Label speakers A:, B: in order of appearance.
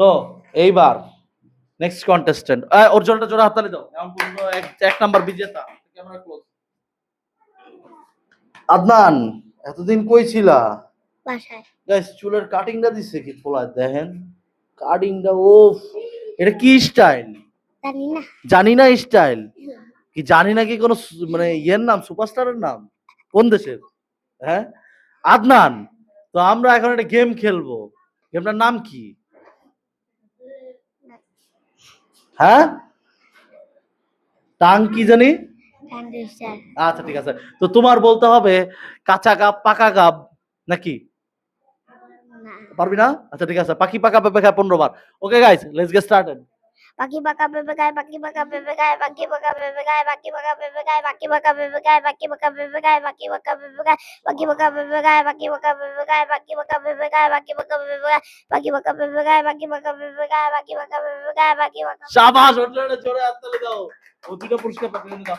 A: তো এইবার next contestant ওর জন্য জোড়া হাততালি দাও। এক- এক নাম্বার বিজেতা। ক্যামেরা ক্লোজ আদনান এতদিন কই ছিলা?
B: বাসায়।
A: গাইস চুলের কাটিংটা দিছে কি পোলা দেখেন। কাটিংটা ও এটা কি স্টাইল
B: জানি না।
A: জানি না স্টাইল কি জানি না কি কোনো মানে ইয়ের নাম সুপারস্টারের নাম? কোন দেশের? হ্যাঁ? আদনান তো আমরা এখন একটা গেম খেলব। গেমটার নাম কি? হ্যাঁ? টাং কি জানি? আচ্ছা ঠিক আছে। তো তোমার বলতে হবে কাঁচা গাব পাকা গাব নাকি? পারবি না? আচ্ছা ঠিক আছে। পাখি পাকা পেপে খায় পনেরো বার। Okay guys let's get started
B: পাখি পাকা পেঁপে গায় পাখি পাকা পেঁপে গায় পাখি পাকা পেঁপে গায় পাখি পাকা পেঁপে গায় পাখি পাকা পেঁপে গায় পাখি পাকা পেঁপে গায় পাখি পাকা পেঁপে গায় পাখি পাকা পেঁপে গায় পাখি পাকা পেঁপে গায় পাখি পাকা পেঁপে গায় পাখি পাকা পেঁপে গায় পাখি পাকা পেঁপে গায় পাখি পাকা পেঁপে গায় পাখি পাকা পেঁপে গায় পাখি পাকা
A: শাবাশ ওটা জোরে হাততালি দাও ও দুটো পুরস্কার পাঠিয়ে দাও